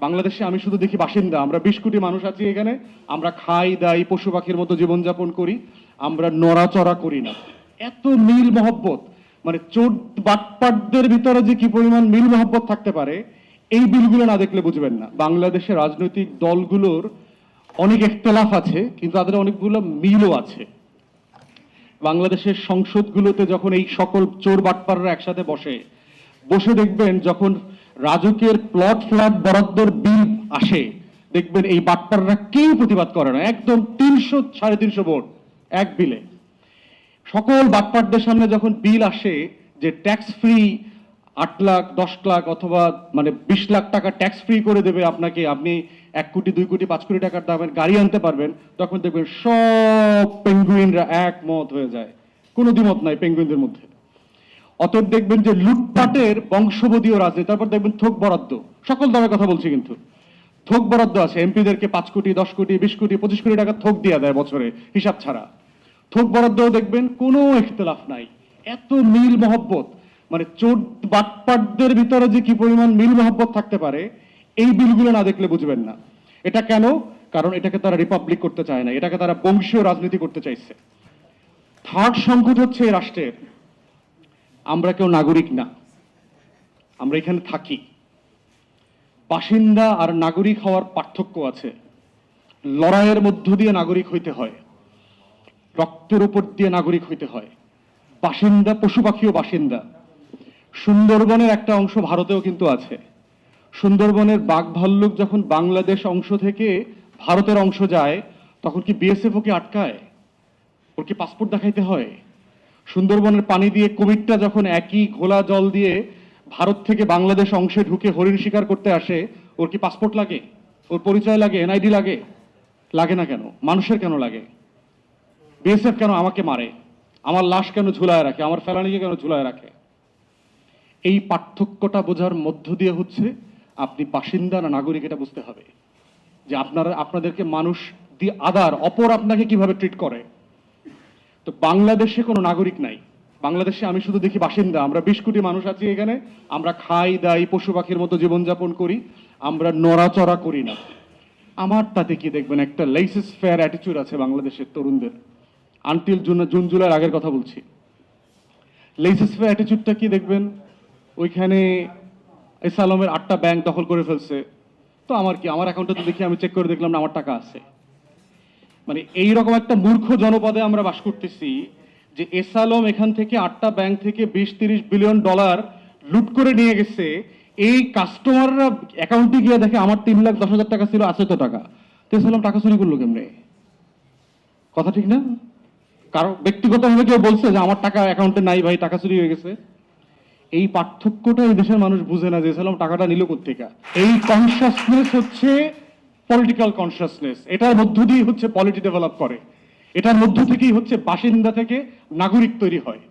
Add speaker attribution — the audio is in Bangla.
Speaker 1: বাংলাদেশে আমি শুধু দেখি বাসিন্দা। আমরা বিশ কোটি মানুষ আছি এখানে। আমরা খাই, দাই, পশু পাখির মতো জীবনযাপন করি। আমরা নড়াচড়া করি না। এত মিল মহব্বত। মানে চোট বাটপাটদের ভিতরে যে কি পরিমাণ মিল মহব্বত থাকতে পারে, এই বিলগুলো না দেখলে বুঝবেন না। বাংলাদেশের রাজনৈতিক দলগুলোর অনেক একতলাফ আছে, কিন্তু তাদের অনেকগুলো মিলও আছে। বাংলাদেশের সংসদগুলোতে যখন এই সকল চোর বাটপাররা একসাথে বসে বসে দেখবেন যখন রাজুকের প্লট ফ্ল্যাট বরাদ্দর বিল আসে। দেখবেন এই বাটপাররা কেউ প্রতিবাদ করে না। একদম তিনশো, সাড়ে তিনশো ভোট এক বিলে সকল বাটপারদের সামনে যখন বিল আসে যে ট্যাক্স ফ্রি আট লাখ, দশ লাখ অথবা মানে বিশ লাখ টাকা ট্যাক্স ফ্রি করে দেবে আপনাকে, আপনি এক কোটি, দুই কোটি, পাঁচ কোটি টাকার দামের গাড়ি আনতে পারবেন, তখন দেখবেন সব পেঙ্গুইনরা একমত হয়ে যায়। কোনো দ্বিমত নাই পেঙ্গুইনদের মধ্যে। অতএব দেখবেন যে লুটপাটের বংশবদীয় রাজনীতি, তারপর দেখবেন থোক বরাদ্দ। সকল দলের কথা বলছি কিন্তু। থোক বরাদ্দ আছে, এমপিদেরকে পাঁচ কোটি, দশ কোটি, বিশ কোটি, পঁচিশ কোটি টাকা থোক দিয়ে দেয় বছরে, হিসাব ছাড়া। থোক বরাদ্দও দেখবেন কোনো ইখতলাফ নাই। এত মিল মহব্বত। মানে চোর বাটপাটদের ভিতরে যে কি পরিমাণ মিল মহব্বত থাকতে পারে, এই বিলগুলো না দেখলে বুঝবেন না। এটা কেন? কারণ এটাকে তারা রিপাবলিক করতে চায় না, এটাকে তারা বংশীয় রাজনীতি করতে চাইছে। থার্ড সংকট হচ্ছে এই রাষ্ট্রের। আমরা কেউ নাগরিক না। আমরা এখানে থাকি। বাসিন্দা আর নাগরিক হওয়ার পার্থক্য আছে। লড়াইয়ের মধ্য দিয়ে নাগরিক হইতে হয়। রক্তের উপর দিয়ে নাগরিক হইতে হয়। বাসিন্দা পশু পাখিও বাসিন্দা। সুন্দরবনের একটা অংশ ভারতেও কিন্তু আছে। সুন্দরবনের বাঘ ভাল্লুক যখন বাংলাদেশ অংশ থেকে ভারতের অংশ যায়, তখন কি বিএসএফ ওকে আটকায়? ওর কি পাসপোর্ট দেখাইতে হয়? সুন্দরবনের পানি দিয়ে কুমিরটা যখন একই ঘোলা জল দিয়ে ভারত থেকে বাংলাদেশ অংশে ঢুকে হরিণ শিকার করতে আসে, ওর কি পাসপোর্ট লাগে? ওর পরিচয় লাগে? এনআইডি লাগে? লাগে না কেন? মানুষের কেন লাগে? বিএসএফ কেন আমাকে মারে? আমার লাশ কেন ঝুলায় রাখে? আমার ফেলানিকে কেন ঝুলায় রাখে? এই পার্থক্যটা বোঝার মধ্য দিয়ে হচ্ছে আপনি বাসিন্দা না নাগরিক, এটা বুঝতে হবে। যে আপনারা আপনাদেরকে মানুষ দিয়ে আদার, অপর আপনাকে কীভাবে ট্রিট করে? তো বাংলাদেশে কোনো নাগরিক নাই। বাংলাদেশে আমি শুধু দেখি বাসিন্দা। আমরা বিশ কোটি মানুষ আছি এখানে। আমরা খাই, দাই, পশু পাখির মতো জীবনযাপন করি। আমরা নড়াচড়া করি না। আমার তাতে কি দেখবেন? একটা লাইসেন্স ফেয়ার অ্যাটিচিউড আছে বাংলাদেশের তরুণদের। আনটিল জুন জুন, জুলাইয়ের আগের কথা বলছি। লাইসেন্স ফেয়ার অ্যাটিচিউডটা কি দেখবেন? ওইখানে এস আলমের আটটা ব্যাংক দখল করে ফেলছে। তো আমার কি? আমার অ্যাকাউন্টে তো দেখি আমি চেক করে দেখলাম না, আমার টাকা আছে। মানে এই রকম একটা মূর্খ জনপদে আমরা বাস করতেছি যে এস আলম এখান থেকে আটটা ব্যাংক থেকে বিশ, তিরিশ বিলিয়ন ডলার লুট করে নিয়ে গেছে। এই কাস্টমাররা অ্যাকাউন্টে গিয়ে দেখে আমার তিন লাখ, দশ হাজার টাকা ছিল, আছে তো টাকা। তো এস আলম টাকা চুরি করল কেমনে? কথা ঠিক না? কারও ব্যক্তিগতভাবে কেউ বলছে যে আমার টাকা অ্যাকাউন্টে নাই ভাই, টাকা চুরি হয়ে গেছে। এই পার্থক্যটা এই দেশের মানুষ বুঝে না যে সালাম টাকাটা নিল কোথেকে এই কনসিয়াসনেস হচ্ছে পলিটিক্যাল কনসিয়াসনেস এটার মধ্য দিয়ে হচ্ছে পলিটি ডেভেলপ করে। এটার মধ্য থেকেই হচ্ছে বাসিন্দা থেকে নাগরিক তৈরি হয়।